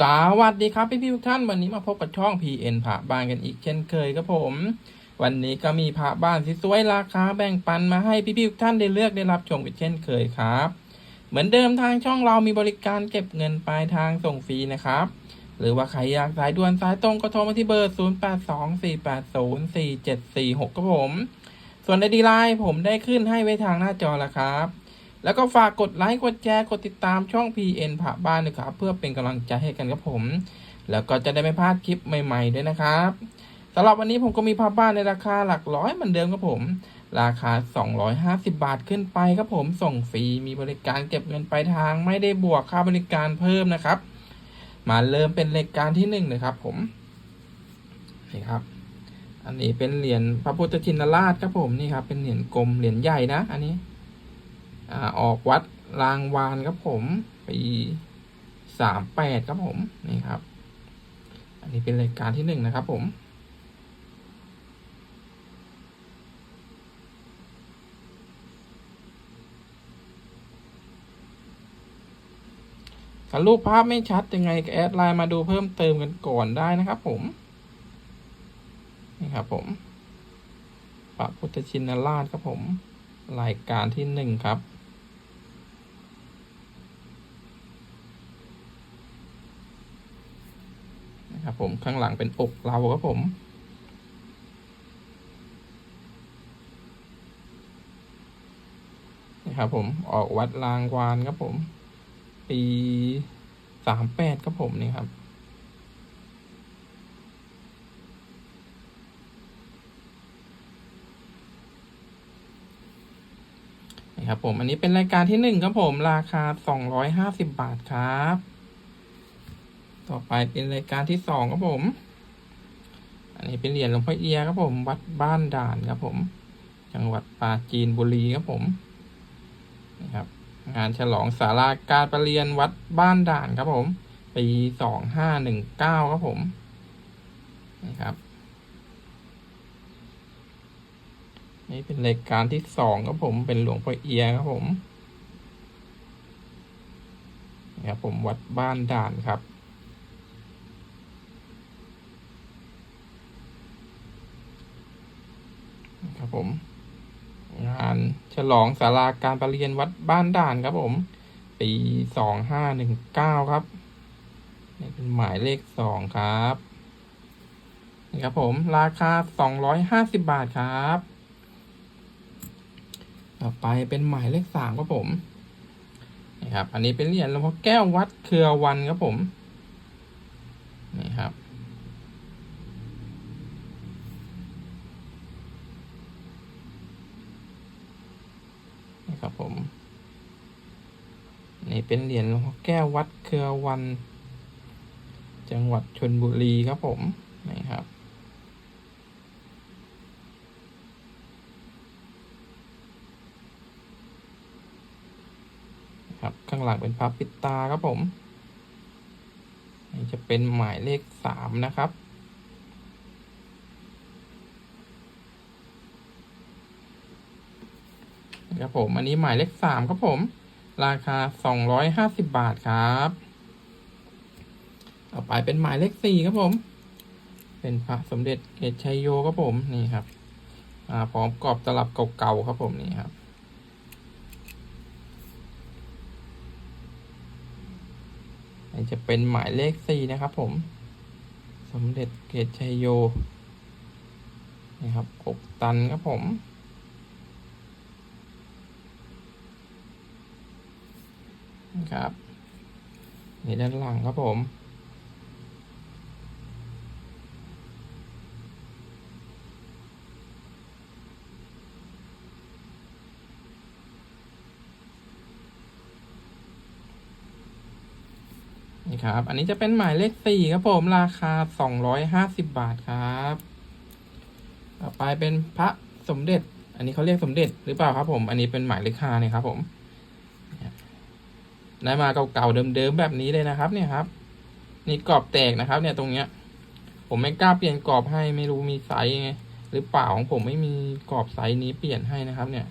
สวัสดีครับพี่พี่ทุกท่านวันนี้มาพบกับช่อง PN ผาบ้านกันอีกเช่นเคยครับผม วันนี้ก็มีผาบ้านสวยๆราคาแบ่งปันมาให้พี่พี่ทุกท่านได้เลือกได้รับชมกันเช่นเคยครับ เหมือนเดิมทางช่องเรามีบริการเก็บเงินปลายทางส่งฟรีนะครับ หรือว่าใครอยากสายด่วนสายตรงก็โทรมาที่เบอร์ 0824804746ครับผม ส่วนในดีไลน์ผมได้ขึ้นให้ไว้ทางหน้าจอแล้วครับ แล้วก็ฝากกดไลค์กดแชร์กดติดตามช่อง PN ผ่าบ้านนะครับเพื่อเป็นกำลังใจให้กันครับผม แล้วก็จะได้ไม่พลาดคลิปใหม่ๆด้วยนะครับสำหรับวันนี้ผมก็มีผ้าบ้านในราคาหลักร้อยเหมือนเดิมครับผม ราคา 250 บาทขึ้นไปครับผมส่งฟรีมีบริการเก็บเงินปลายทางไม่ได้บวกค่าบริการเพิ่มนะครับ มาเริ่มเป็นรายการที่หนึ่งเลยครับผมนี่ครับ อันนี้เป็นเหรียญพระพุทธชินราชครับผมนี่ครับเป็นเหรียญกลมเหรียญใหญ่นะ อันนี้ ออกวัดรางวานครับผมปีสามแปดครับผมนี่ครับ อันนี้เป็นรายการที่หนึ่งนะครับผมถ้ารูปภาพไม่ชัดยังไงแอดไลน์มาดูเพิ่มเติมกันก่อนได้นะครับผม นี่ครับผมพระพุทธชินราชครับผม รายการที่หนึ่งครับ ครับผมข้างหลังเป็นอกเราครับผม นะครับผมออกวัดรางวานครับผม ปีสามแปดครับผมนี่ครับนี่ครับผม อันนี้เป็นรายการที่หนึ่งครับผม ราคาสองร้อยห้าสิบบาทครับ ต่อไปเป็นรายการที่สองครับผม อันนี้เป็นเหรียญหลวงพ่อเอียครับผม วัดบ้านด่านครับผม จังหวัดปราจีนบุรีครับผมนี่ครับงานฉลองสาราการประเรียนวัดบ้านด่านครับผม ปีสองห้าหนึ่งเก้าครับผมนี่ครับนี่เป็นรายการที่สองครับผมเป็นหลวงพ่อเอียครับผมครับผมวัดบ้านด่านครับ ครับผม งานฉลองศาลาการประเรียนวัดบ้านด่านครับผม ปีสองห้าหนึ่งเก้าครับนี่เป็นหมายเลขสองครับนี่ครับผมราคาสองร้อยห้าสิบบาทครับ ต่อไปเป็นหมายเลขสามครับผมนี่ครับ อันนี้เป็นเหรียญหลวงพ่อแก้ววัดเครือวันครับผม นี่ครับ นี่ครับผม นี่เป็นเหรียญหลวงพ่อแก้ววัดเครือวัน จังหวัดชนบุรีครับผมนี่ครับครับข้างหลังเป็นพระปิดตาครับผมนี่จะเป็นหมายเลขสามนะครับครับผม อันนี้หมายเลขสามครับผม ราคาสองร้อยห้าสิบบาทครับต่อไปเป็นหมายเลขสี่ครับผม เป็นพระสมเด็จเกศชัยโยครับผมนี่ครับอ่าพร้อมกรอบตลับเก่าๆครับผมนี่ครับอันจะเป็นหมายเลขสี่นะครับผม สมเด็จเกศชัยโยนี่ครับอกตันครับผม นะ ครับ นี่ด้านหลังครับผม นี่ครับ อันนี้จะเป็นหมายเลขสี่ครับผม ราคาสองร้อยห้าสิบบาทครับ ต่อไปเป็นพระสมเด็จ อันนี้เขาเรียกสมเด็จหรือเปล่าครับผม อันนี้เป็นหมายเลขห้าเนี่ยครับผม ได้มาเก่าๆเดิมๆแบบนี้เลยนะครับ เนี่ยครับ นี่กรอบแตกนะครับ เนี่ยตรงเนี้ย ผมไม่กล้าเปลี่ยนกรอบให้ไม่รู้มีไซส์ไงหรือเปล่าของผมไม่มีกรอบไซส์นี้เปลี่ยนให้นะครับ เนี่ย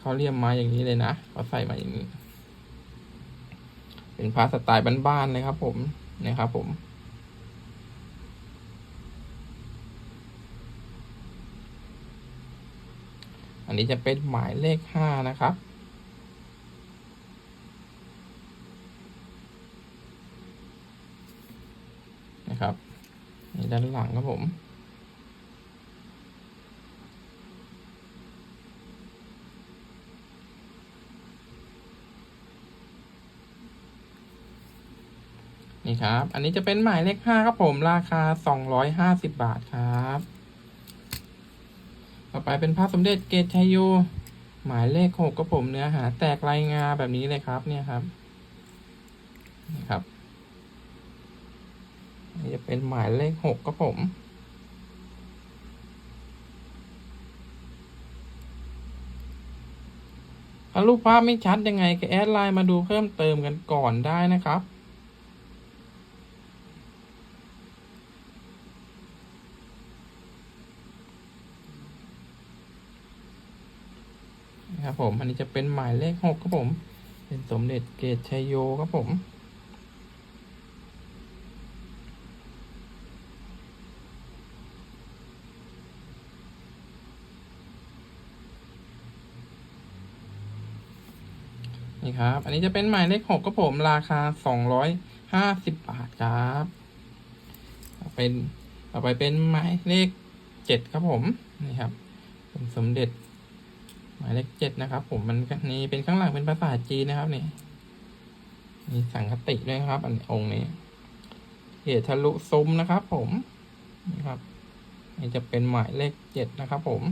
เขาเรียมมาอย่างนี้เลยนะเขาใส่มาอย่างนี้ เป็นพาสไตล์บ้านๆเลยครับ ผมนะครับ ผมอันนี้จะเป็นหมายเลขห้านะครับ นะครับนี่ด้านหลังครับผม นี่ครับ อันนี้จะเป็นหมายเลขห้าครับผม ราคาสองร้อยห้าสิบบาทครับ ต่อไปเป็นพระสมเด็จเกตชัยโย หมายเลขหกครับผมเนื้อหา แตกลายงาแบบนี้เลยครับเนี่ยครับนี่ครับ เป็นหมายเลขหกครับผม ถ้ารูปภาพไม่ชัดยังไงก็แอดไลน์มาดูเพิ่มเติมกันก่อนได้นะครับนะครับผม อันนี้จะเป็นหมายเลขหกครับผม เป็นสมเด็จเกตชัยโยครับผม นี่ครับ อันนี้จะเป็นหมายเลขหกครับผมราคาสองร้อยห้าสิบบาทครับเป็นต่อไปเป็นหมายเลขเจ็ดครับผมนี่ครับเป็นสมเด็จ หมายเลขเจ็ดนะครับ ผมมันนี่เป็นข้างหลังเป็นภาษาจีนนะครับนี่มีสังคติด้วยครับ อันองค์นี้เหตุทะลุซุ้มนะครับ ผมนี่ครับนี่จะเป็นหมายเลขเจ็ดนะครับ ผม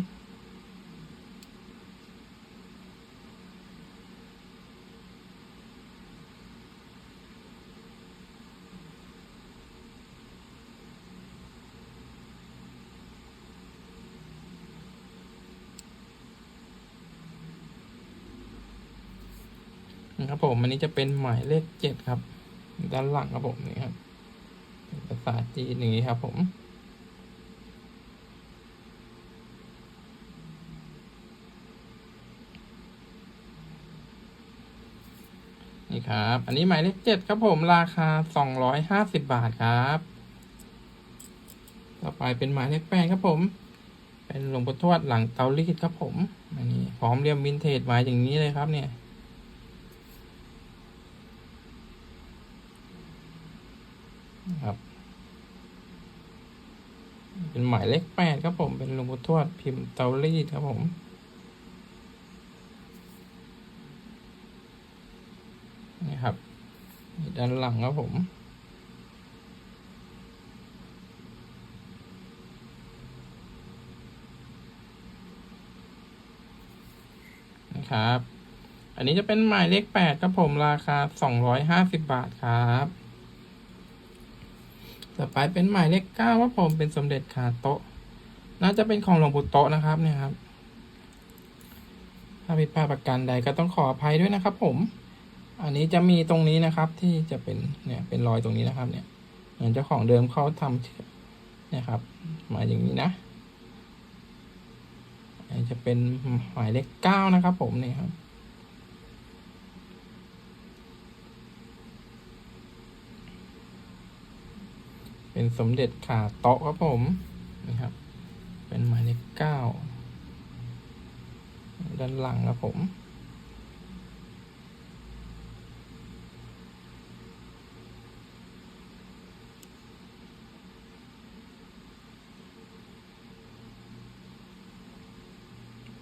นะครับผมอันนี้จะเป็นหมายเลขเจ็ดครับ ด้านหลังครับผมนี่ครับภาษาจีนอย่างนี้ครับ ผมนี่ครับ อันนี้หมายเลขเจ็ดครับผมราคาสองร้อยห้าสิบบาทครับ ต่อไปเป็นหมายเลขแปดครับผม เป็นหลวงปู่ทวดหลังเตารีดครับผม อันนี้พร้อมเรียมวินเทจไว้อย่างนี้เลยครับเนี่ย นะ ครับ เป็นหมายเลขแปดครับผม เป็นหลวงปู่ทวดพิมพ์เตารีดครับผมนี่ครับนี่ด้านหลังครับผมนะครับ อันนี้จะเป็นหมายเลขแปดครับผมราคาสองร้อยห้าสิบบาทครับ ต่อไปเป็นหมายเลขเก้าว่าผมเป็นสมเด็จขาโต๊ะ น่าจะเป็นของหลวงปู่โต๊ะนะครับเนี่ยครับ ถ้าผิดพลาดประการใดก็ต้องขออภัยด้วยนะครับ ผม อันนี้จะมีตรงนี้นะครับที่จะเป็นเนี่ยเป็นรอยตรงนี้นะครับเนี่ยเหมือนเจ้าของเดิมเขาทำเนี่ยครับ มาอย่างนี้นะจะเป็นหมายเลขเก้านะครับ ผมนี่ครับ เป็นสมเด็จขาโต๊ะครับผมนี่ครับ เป็นหมายเลขเก้าด้านหลังครับผม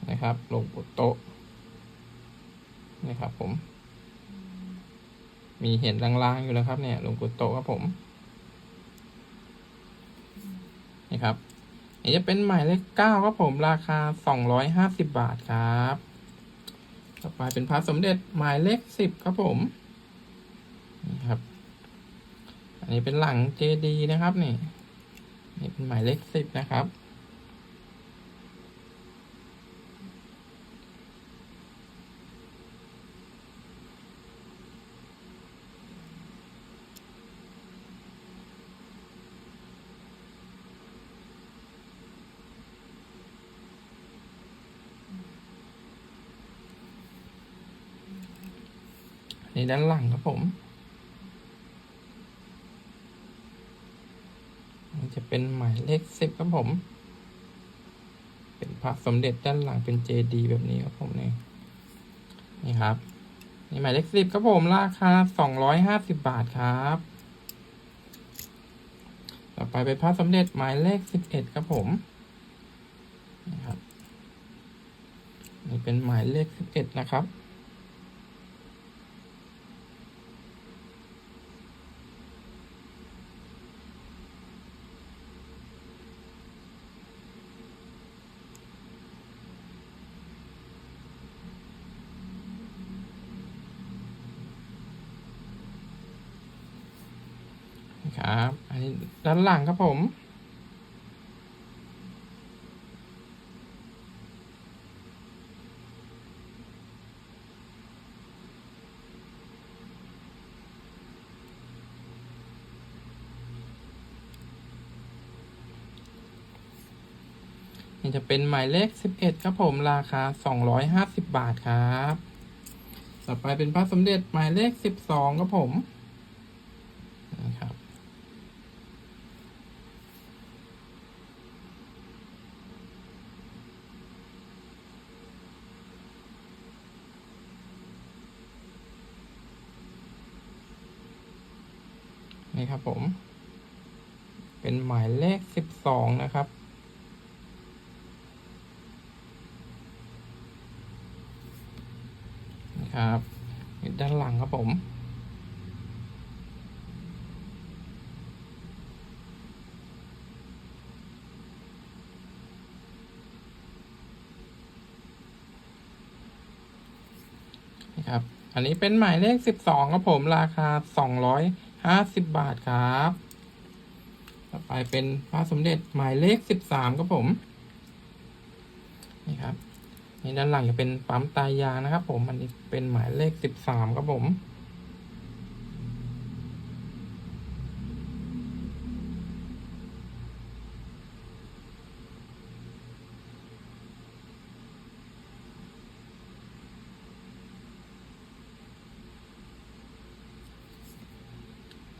นะครับหลวงปู่โต๊ะนะครับผม มีเห็นลางๆอยู่แล้วครับเนี่ยหลวงปู่โต๊ะครับผม นะครับนี่จะเป็นหมายเลขเก้าครับผมราคาสองร้อยห้าสิบบาทครับ ต่อไปเป็นพระสมเด็จหมายเลขสิบครับผมนี่ครับ อันนี้เป็นหลังเจดีนะครับนี่นี่เป็นหมายเลขสิบนะครับ นี่ ด้านหลังครับผมจะเป็นหมายเลขสิบครับผม เป็นพระสมเด็จด้านหลังเป็นเจดีแบบนี้ครับผมนี่นี่ครับนี่หมายเลขสิบครับผมราคาสองร้อยห้าสิบบาทครับ ต่อไปเป็นพระสมเด็จหมายเลขสิบเอ็ดครับผมนี่ครับนี่เป็นหมายเลขสิบเอ็ดนะครับ ครับ อันนี้ด้านหลังครับผม นี่จะเป็นหมายเลขสิบเอ็ดครับผม ราคาสองร้อยห้าสิบบาทครับ ต่อไปเป็นพระสมเด็จหมายเลขสิบสองครับผมนะครับ นี่ครับผม เป็นหมายเลขสิบสองนะครับ นะครับด้านหลังครับผมนี่ครับ อันนี้เป็นหมายเลขสิบสองครับผม ราคาสองร้อย ห้าสิบบาทครับ ต่อไปเป็นพระสมเด็จหมายเลขสิบสามครับผม นี่ครับ นี่ด้านหลังจะเป็นปั๊มตายางนะครับผม อันนี้เป็นหมายเลขสิบสามครับผม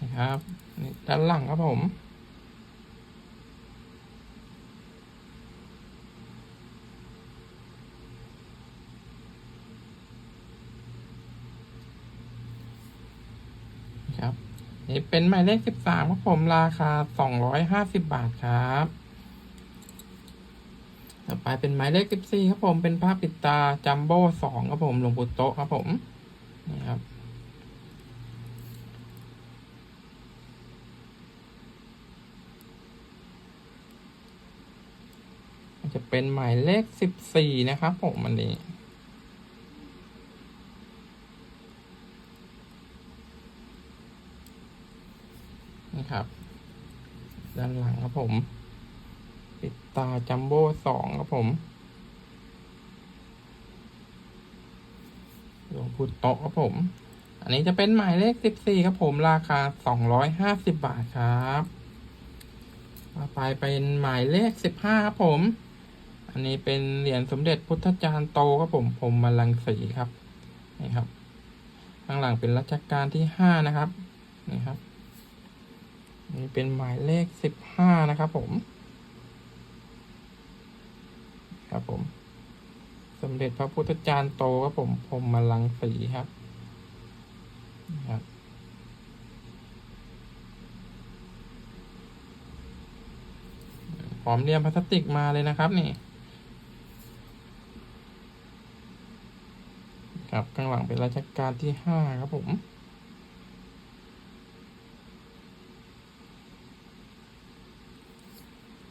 นะครับนี่ด้านหลังครับผมครับนี่เป็นหมายเลขสิบสามครับผมราคาสองร้อยห้าสิบบาทครับ ต่อไปเป็นหมายเลขสิบสี่ครับผมเป็นภาพปิดตาจัมโบ้สองครับผมหลวงปู่โตะครับผมนี่ครับ จะเป็นหมายเลขสิบสี่นะครับผมอันนี้นี่ครับ ด้านหลังครับผม ปิดตาจัมโบ้สองครับผมหลวงปู่โตครับผม อันนี้จะเป็นหมายเลขสิบสี่ครับผมราคาสองร้อยห้าสิบบาทครับต่อไปเป็นหมายเลขสิบห้าครับผม อันนี้เป็นเหรียญสมเด็จพุทธจารย์โตครับผมผมมาลังสีครับนี่ครับ ข้างหลังเป็นรัชกาลที่ห้านะครับนี่ครับนี่เป็นหมายเลขสิบห้านะครับผม ครับผม สมเด็จพระพุทธจารย์โตครับผมผมมาลังสีครับนี่ครับพร้อมเรียมพลาสติกมาเลยนะครับนี่ ครับข้างหลังเป็นรัชกาลที่ห้าครับผม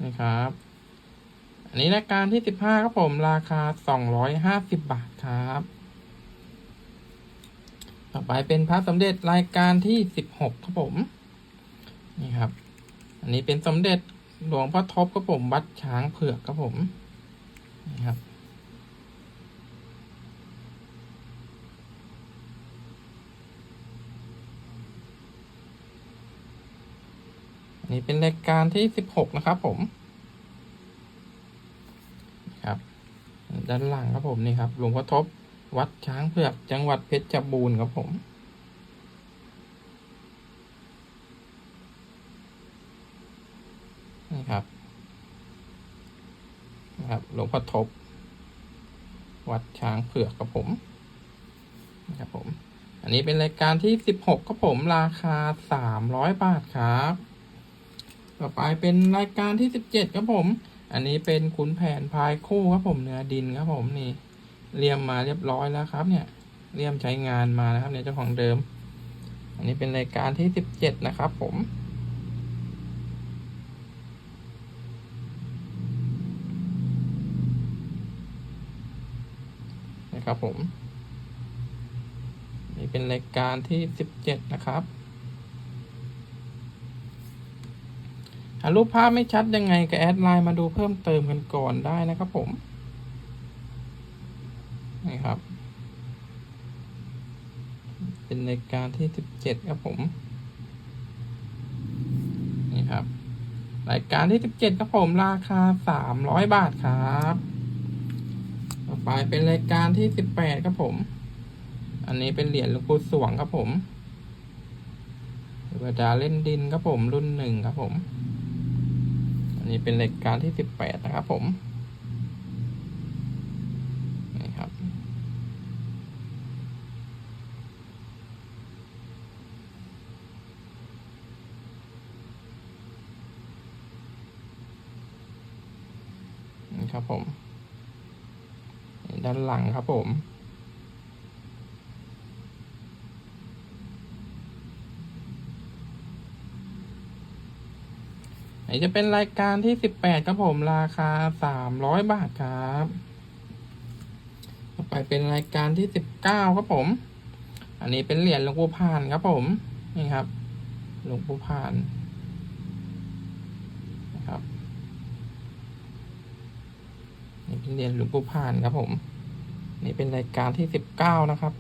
นี่ครับ อันนี้รายการที่สิบห้าครับผมราคาสองร้อยห้าสิบบาทครับ ต่อไปเป็นพระสมเด็จรายการที่สิบหกครับผม นี่ครับ อันนี้เป็นสมเด็จหลวงพ่อทบครับผมวัดช้างเผือกครับผม นี่ครับ นี้เป็นรายการที่สิบหกนะครับผม ครับ ด้านหลังครับผมนี่ครับหลวงพ่อทบ วัดช้างเผือกจังหวัดเพชรบูรณ์ครับผมนนะครับหลวงพ่อทบ วัดช้างเผือกครับผมนะครับผม อันนี้เป็นรายการที่สิบหกครับผมราคาสามร้อยบาทครับ ต่อไปเป็นรายการที่สิบเจ็ดครับผม อันนี้เป็นขุนแผนพายคู่ครับผมเนื้อดินครับผมนี่เรียมมาเรียบร้อยแล้วครับเนี่ยเรียมใช้งานมานะครับเนี่ยเจ้าของเดิม อันนี้เป็นรายการที่สิบเจ็ดนะครับผมนะครับผม นี่เป็นรายการที่สิบเจ็ดนะครับหารูปภาพไม่ชัดยังไงก็แอดไลน์มาดูเพิ่มเติมกันก่อนได้นะครับผม นี่ครับ เป็นรายการที่สิบเจ็ดครับผม นี่ครับ รายการที่สิบเจ็ดครับผมราคาสามร้อยบาทครับ ต่อไปเป็นรายการที่สิบแปดครับผม อันนี้เป็นเหรียญหลวงปู่สวงครับผมเวดาเล่นดินครับผมรุ่นหนึ่งครับผม นนี้เป็นรายการที่สิบแปดนะครับผมนี่ครับ นี่ครับผม ด้านหลังครับผม อันนี้ จะเป็นรายการที่สิบแปดครับผมราคาสามร้อยบาทครับ ต่อไปเป็นรายการที่สิบเก้าครับผม อันนี้เป็นเหรียญหลวงปู่พานครับผมนี่ครับหลวงปู่พานนะครับนี่เป็นเหรียญหลวงปู่พานครับผม นี่เป็นรายการที่สิบเก้านะครับ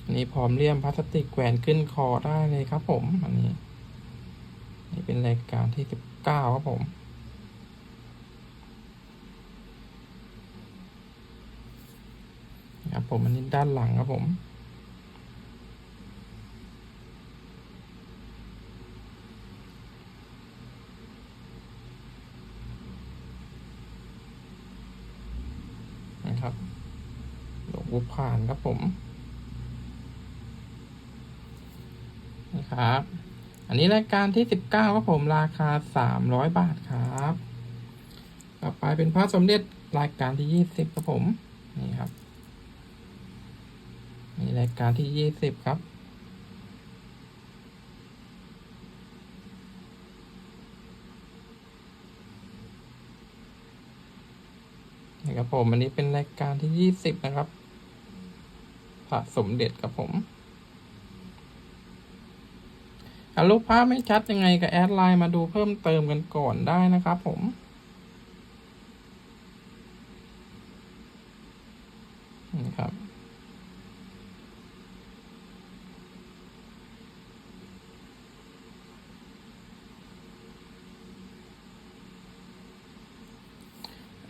อั นนี้พร้อมเลี่ยมพลาสติกแขวนขึ้นคอได้เลยครับผม อันนี้ นี่เป็นรายการที่สิบเก้าครับผม ครับผมอันนี้ด้านหลังครับผมนะครับหลวงปู่ผ่านครับผม นะครับ อันนี้รายการที่สิบเก้าครับผมราคาสามร้อยบาทครับ ต่อไปเป็นพระสมเด็จรายการที่ยี่สิบครับผมนี่ครับนี่รายการที่ยี่สิบครับนี่ครับผมอันนี้เป็นรายการที่ยี่สิบนะครับพระสมเด็จครับผม อะรูปภาพไม่ชัดยังไงก็แอดไลน์มาดูเพิ่มเติมกันก่อนได้นะครับผมนี่ครับ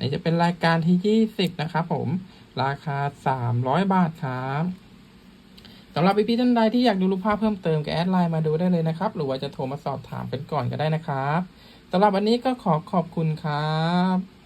นนี้จะเป็นรายการที่ยี่สิบนะครับผม ราคาสามร้อยบาทครับ สำหรับพี่ๆท่านใดที่อยากดูรูปภาพเพิ่มเติมก็แอดไลน์มาดูได้เลยนะครับ หรือว่าจะโทรมาสอบถามกันก่อนก็ได้นะครับสำหรับวันนี้ก็ขอขอบคุณครับ